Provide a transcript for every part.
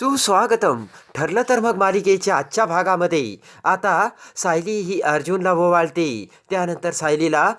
सुस्वागतम. ठरलं तर मग मालिकेच्या आजच्या भागामध्ये. आता सायली ही अर्जुनला ओवाळते त्यानंतर सायलीला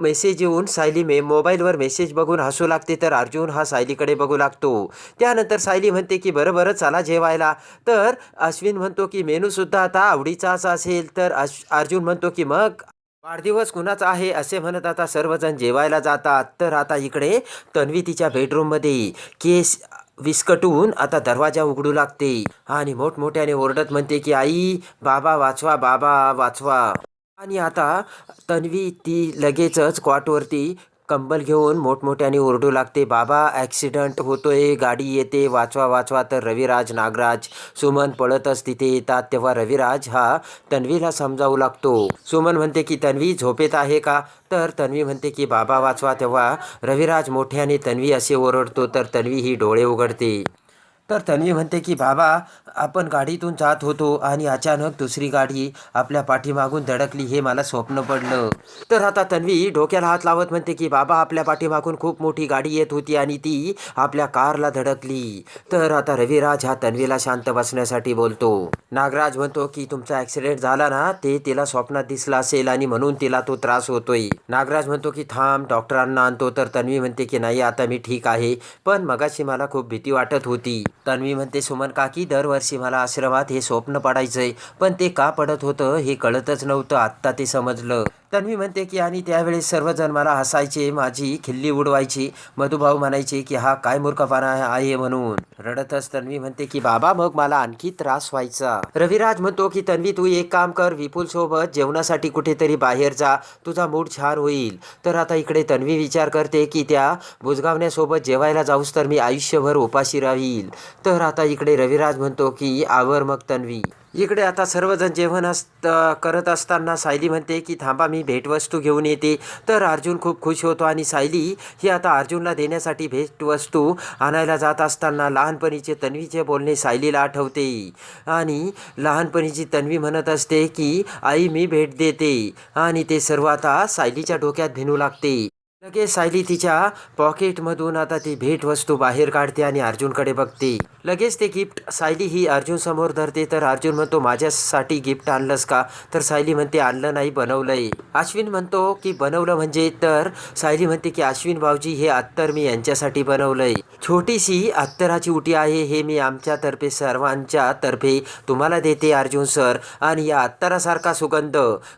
मेसेज येऊन सायली मे मोबाईलवर मेसेज बघून हसू लागते तर अर्जुन हा सायलीकडे बघू लागतो. त्यानंतर सायली म्हणते की बरं बरं चला जेवायला. तर अश्विन म्हणतो की मेनूसुद्धा आता आवडीचाच असेल. तर अश अर्जुन म्हणतो की मग वाढदिवस कुणाचा आहे? असे म्हणत आता सर्वजण जेवायला जातात. तर आता इकडे तन्वी तिच्या बेडरूममध्ये केस विस्कटून आता दरवाजा उघडू लागते. आणि मोठमोठ्याने ओरडत म्हणते की आई बाबा वाचवा बाबा वाचवा. आणि आता तन्वी ती लगेचच क्वाटवरती कंबल घेऊन मोठमोठ्याने ओरडू लागते बाबा ॲक्सिडंट होतोय गाडी येते वाचवा वाचवा. तर रविराज नागराज सुमन पळतच तिथे येतात. तेव्हा रविराज हा तन्वीला समजावू लागतो. सुमन म्हणते की तन्वी झोपेत आहे का? तर तन्वी म्हणते की बाबा वाचवा. तेव्हा रविराज मोठ्याने तन्वी असे ओरडतो तर तन्वी ही डोळे उघडते. तर तन्वी म्हणते की बाबा आपण गाडीतून जात होतो आणि अचानक दुसरी गाडी आपल्या पाठीमागून धडकली हे मला स्वप्न पडलं. तर आता तन्वी डोक्याला हात लावत म्हणते की बाबा आपल्या पाठीमागून खूप मोठी गाडी येत होती आणि ती आपल्या कारला धडकली. तर आता रविराज हा तन्वीला शांत बसण्यासाठी बोलतो. नागराज म्हणतो की तुमचा ॲक्सिडेंट झाला ना ते तिला स्वप्नात दिसला असेल आणि म्हणून तिला तो त्रास होतोय. नागराज म्हणतो की थांब डॉक्टरांना आणतो. तर तन्वी म्हणते की नाही आता मी ठीक आहे पण मगाशी मला खूप भीती वाटत होती. तन्वी म्हणते सुमन काकी दरवर्षी मला आश्रमात हे स्वप्न पडायचंय. पण ते का पडत होतं हे कळतच नव्हतं. आत्ता ते समजलं. तन्वी म्हणते की आणि त्यावेळेस सर्वजण मला हसायचे माझी खिल्ली उडवायची. मधुभाऊ म्हणायचे की हा काय मूर्खपणा आहे म्हणून. रडतच तन्वी म्हणते की बाबा मग मला आणखी त्रास व्हायचा. रविराज म्हणतो की तन्वी तू एक काम कर विपुल सोबत जेवणासाठी कुठेतरी बाहेर जा. तुझा मूड छान होईल. तर आता इकडे तन्वी विचार करते की त्या बुजगावण्यासोबत जेवायला जाऊस तर मी आयुष्यभर उपाशी राहील. तर आता इकडे रविराज म्हणतो की आवर मग तन्वी. इकडे आता सर्वजण जेवण असत करत असताना सायली म्हणते की थांबा मी भेटवस्तू घेऊन येते. तर अर्जुन खूप खुश होतो आणि सायली ही आता अर्जुनला देण्यासाठी भेटवस्तू आणायला जात असताना लहानपणीचे तन्वीचे बोलणे सायलीला आठवते. आणि लहानपणीची तन्वी म्हणत असते की आई मी भेट देते. आणि ते सर्व आता सायलीच्या डोक्यात भिनू लागते. लगेच सायली तिच्या पॉकेटमधून आता ती भेटवस्तू बाहेर काढते आणि अर्जुनकडे बघते. लगेच ते गिफ्ट सायली ही अर्जुन समोर धरते तर अर्जुन म्हणतो माझ्यासाठी गिफ्ट आणलंस का? तर सायली म्हणते आणलं नाही बनवलंय. अश्विन म्हणतो की बनवलं म्हणजे? तर सायली म्हणते की अश्विन भाऊजी हे अत्तर मी यांच्यासाठी बनवलंय. छोटीशी अत्तराची उटी आहे हे मी आमच्यातर्फे सर्वांच्या तर्फे तुम्हाला देते अर्जुन सर. आणि या अत्तरासारखा सुगंध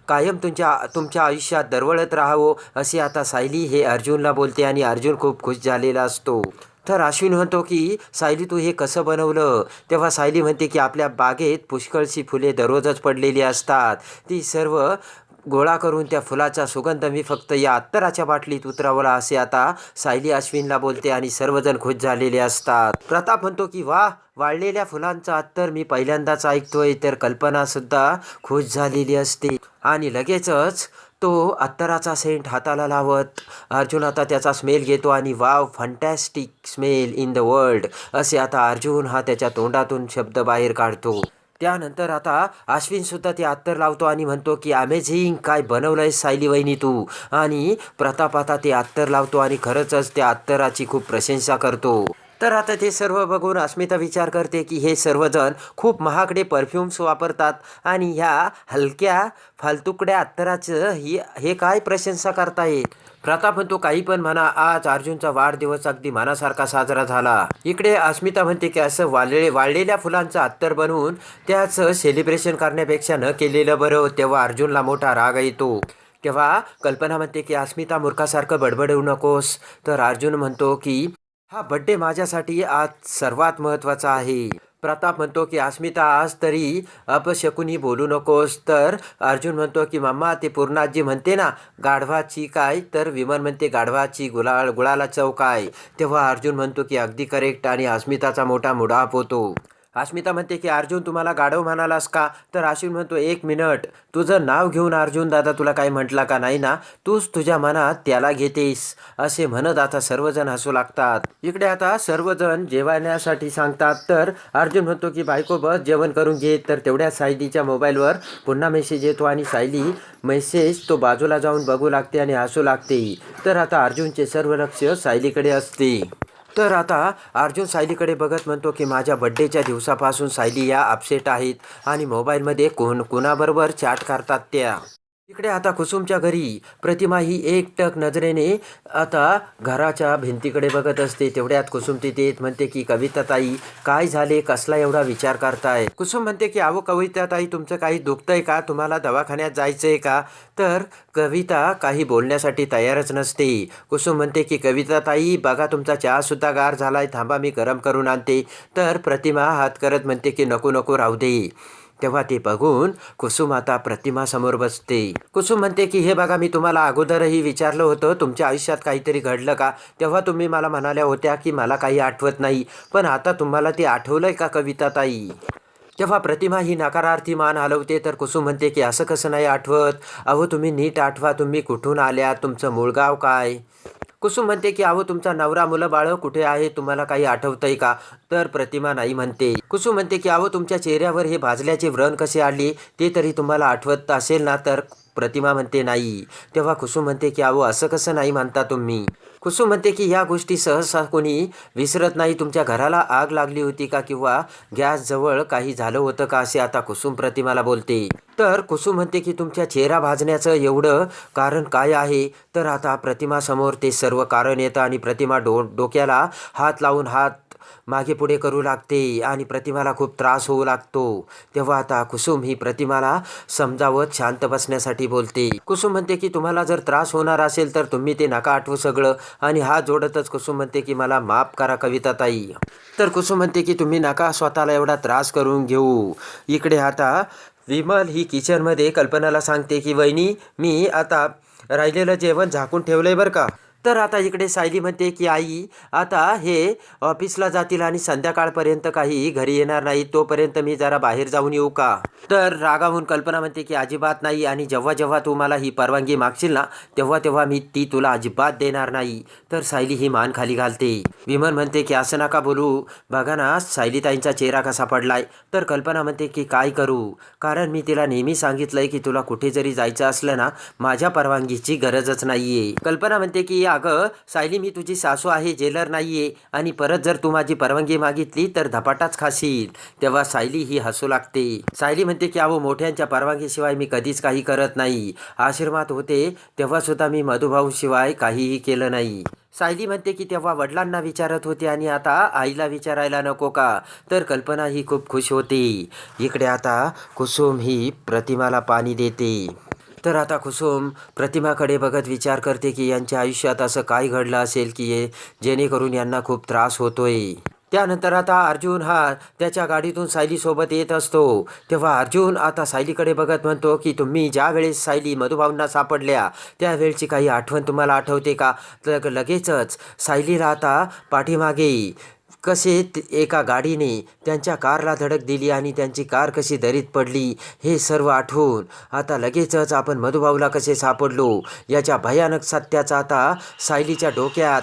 कायम तुमच्या तुमच्या आयुष्यात दरवळत राहावो असे आता सायली हे अर्जुनला बोलते आणि अर्जुन खूप खुश झालेला असतो. तर अश्विन म्हणतो की सायली तू हे कसं बनवलं? तेव्हा सायली म्हणते की आपल्या बागेत पुष्कळशी फुले दररोजच पडलेली असतात. ती सर्व गोळा करून त्या फुलाचा सुगंध मी फक्त या अत्तराच्या बाटलीत उतरवला असे आता सायली अश्विनला बोलते आणि सर्वजण खुश झालेले असतात. प्रताप म्हणतो की वा वाळलेल्या फुलांचा अत्तर मी पहिल्यांदाच ऐकतोय. तर कल्पनासुद्धा खुश झालेली असते. आणि लगेचच तो अत्तराचा सेंट हाताला लावत अर्जुन आता त्याचा स्मेल घेतो आणि wow fantastic smell in the world असे आता अर्जुन हा त्याच्या तोंडातून शब्द बाहेर काढतो. त्यानंतर आता अश्विन सुद्धा ते अत्तर लावतो आणि म्हणतो की अमेझिंग काय बनवलंय सायली वहिनी तू? आणि प्रताप आता ते अत्तर लावतो आणि खरंच त्या अत्तराची खूप प्रशंसा करतो. तर आता ते सर्व बघून अस्मिता विचार करते की हे सर्वजण खूप महागडे परफ्युम्स वापरतात आणि ह्या हलक्या फालतुकड्या अत्तराचं ही हे काय प्रशंसा करता येईल? प्रताप म्हणतो काही पण म्हणा आज अर्जुनचा वाढदिवस अगदी मनासारखा साजरा झाला. इकडे अस्मिता म्हणते की असं वाळले वाळलेल्या फुलांचं अत्तर बनवून त्याचं सेलिब्रेशन करण्यापेक्षा न केलेलं बरं तेव्हा अर्जुनला मोठा राग येतो. तेव्हा कल्पना म्हणते की अस्मिता मूर्खासारखं बडबडवू नकोस. तर अर्जुन म्हणतो की हा बड्डे माझ्यासाठी आज सर्वात महत्त्वाचा आहे. प्रताप म्हणतो की अस्मिता आज तरी अपशकुनी बोलू नकोस. तर अर्जुन म्हणतो की मम्मा ते पूर्णाजी म्हणते ना गाढवाची काय? तर विमान म्हणते गाढवाची गुलाळ गुळाला चव काय? तेव्हा अर्जुन म्हणतो की अगदी करेक्ट आणि अस्मिताचा मोठा मुडाप होतो. अस्मिता म्हणते की अर्जुन तुम्हाला गाढव म्हणालास का? तर अश्विन म्हणतो एक मिनट. तुझं नाव घेऊन अर्जुन दादा तुला काही म्हटला का नाही ना? तूच तुझ्या मनात त्याला घेतेस. असे म्हणत आता सर्वजण हसू लागतात. इकडे आता सर्वजण जेवण्यासाठी सांगतात. तर अर्जुन म्हणतो की बायको बस जेवण करून घे. तर तेवढ्या सायलीच्या मोबाईलवर पुन्हा मेसेज येतो आणि सायली मेसेज तो बाजूला जाऊन बघू लागते आणि हसू लागते. तर आता अर्जुनचे सर्व लक्ष सायलीकडे असते. तर आता अर्जुन सायलीकडे बघत म्हणतो की माझ्या बड्डेच्या दिवसापासून सायली या अपसेट आहेत आणि मोबाईलमध्ये कोण कोणाबरोबर चॅट करतात त्या. इकडे आता कुसुमच्या घरी प्रतिमा ही एकटक नजरेने आता घराच्या भिंतीकडे बघत असते. तेवढ्यात कुसुम तिथे येत म्हणते की कविताताई काय झाले? कसला एवढा विचार करताय? कुसुम म्हणते की अहो कविताताई तुमचं काही दुखतंय का? तुम्हाला दवाखान्यात जायचंय का? तर कविता काही बोलण्यासाठी तयारच नसते. कुसुम म्हणते की कविताताई बघा तुमचा चहासुद्धा गार झालाय. थांबा मी गरम करून आणते. तर प्रतिमा हात करत म्हणते की नको नको राहू दे. तेव्हा ते बघून कुसुम आता प्रतिमासमोर बसते. कुसुम म्हणते की हे बघा मी तुम्हाला अगोदरही विचारलं होतं तुमच्या आयुष्यात काहीतरी घडलं का? तेव्हा तुम्ही मला म्हणाल्या होत्या की मला काही आठवत नाही पण आता तुम्हाला ते आठवलंय का कविता ताई? तेव्हा प्रतिमा ही नकारार्थी मान हलवते तर कुसुम म्हणते की असं कसं नाही आठवत? अहो तुम्ही नीट आठवा तुम्ही कुठून आल्या तुमचं मूळ गाव काय? कुसुम म्हणते की अहो तुमचा नवरा मुलं बाळ कुठे आहे? तुम्हाला काही आठवतंय का? तर प्रतिमा नाही म्हणते. कुसुम म्हणते की अहो तुमच्या चेहऱ्यावर हे भाजल्याचे व्रण कसे आले? ते तरी तुम्हाला आठवत असेल ना? तर प्रतिमा म्हणते नाही. तेव्हा कुसुम म्हणते की अहो असं कसं नाही म्हणता तुम्ही? कुसुम म्हणते की या गोष्टी सहसा कोणी विसरत नाही. तुमच्या घराला आग लागली होती का किंवा गॅसजवळ काही झालं होतं का? असे आता कुसुम प्रतिमाला बोलते. तर कुसुम म्हणते की तुमच्या चेहरा भाजण्याचं एवढं कारण काय आहे? तर आता प्रतिमासमोर ते सर्व कारण येतं आणि प्रतिमा डो डोक्याला हात लावून हात मागे पुढे करू लागते आणि प्रतिमाला खूप त्रास होऊ लागतो. तेव्हा आता कुसुम ही प्रतिमाला समजावत शांत बसण्यासाठी बोलते. कुसुम म्हणते की तुम्हाला जर त्रास होणार असेल तर तुम्ही ते नका आठवू सगळं. आणि हा जोडतच कुसुम म्हणते की मला माफ करा कविता ताई. तर कुसुम म्हणते की तुम्ही नका स्वतःला एवढा त्रास करून घेऊ. इकडे आता विमल ही किचनमध्ये कल्पनाला सांगते की वहिनी मी आता राहिलेलं जेवण झाकून ठेवलंय बरं का. तर आता इकडे सायली म्हणते की आई आता हे ऑफिसला जातील आणि संध्याकाळपर्यंत काही घरी येणार नाही तोपर्यंत मी जरा बाहेर जाऊन येऊ का? तर रागावून कल्पना म्हणते की अजिबात नाही आणि जेव्हा जेव्हा तू मला ही परवानगी मागशील ना तेव्हा तेव्हा मी ती तुला अजिबात देणार नाही. तर सायली ही मान खाली घालते. विमन म्हणते की असं नका बोलू. बघा ना सायलीताईंचा चेहरा कसा पडलाय. तर कल्पना म्हणते की काय करू? कारण मी तिला नेहमी सांगितलंय की तुला कुठे जरी जायचं असलं ना माझ्या परवानगीची गरजच नाहीये. कल्पना म्हणते की अगं सायली मी तुझी सासू आहे जेलर नाही आहे आणि परत जर तू माझी परवानगी मागितली तर धपाटाच खाशील. तेव्हा सायली ही हसू लागते. सायली म्हणते की अहो मोठ्यांच्या परवानगीशिवाय मी कधीच काही करत नाही. आश्रमात होते तेव्हासुद्धा मी मधुभाऊशिवाय काहीही केलं नाही. सायली म्हणते की तेव्हा वडिलांना विचारत होते आणि आता आईला विचारायला नको का? तर कल्पना ही खूप खुश होती. इकडे आता कुसुम ही प्रतिमाला पाणी देते. तर आता कुसुम प्रतिमाकडे बघत विचार करते की यांच्या आयुष्यात असं काय घडलं असेल की हे जेणेकरून यांना खूप त्रास होतोय. त्यानंतर आता अर्जुन हा त्याच्या गाडीतून सायलीसोबत येत असतो. तेव्हा अर्जुन आता सायलीकडे बघत म्हणतो की तुम्ही ज्या वेळेस सायली मधुभावना सापडल्या त्यावेळची काही आठवण तुम्हाला आठवते का? तर लगेचच सायलीला आता पाठीमागे. कसे एका गाडीने त्यांच्या कारला धडक दिली आणि त्यांची कार कशी दरीत पडली हे सर्व आठवून आता लगेचच आपण मधुभाऊला कसे सापडलो याच्या भयानक सत्याचा आता सायलीच्या डोक्यात.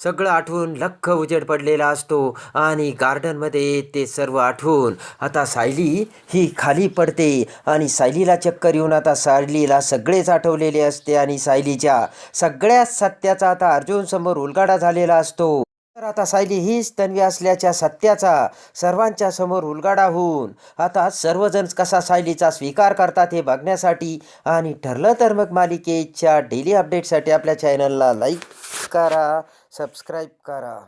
सगळं आठवून लख्ख उजेड पडलेला असतो आणि गार्डनमध्ये ते सर्व आठवून आता सायली ही खाली पडते आणि सायलीला चक्कर येऊन आता सायलीला सगळेच आठवलेले असते आणि सायलीच्या सगळ्या सत्याचा आता अर्जुनसमोर उलगाडा झालेला असतो. तर आता सायली हीच तन्वी असल्याच्या सत्याचा सर्वांच्या समोर उलगाडा होऊन. आता सर्वजण कसा सायलीचा स्वीकार करतात हे बघण्यासाठी आणि ठरलं तर मग मालिकेच्या डेली अपडेटसाठी आपल्या चॅनलला लाईक करा सबस्क्राईब करा.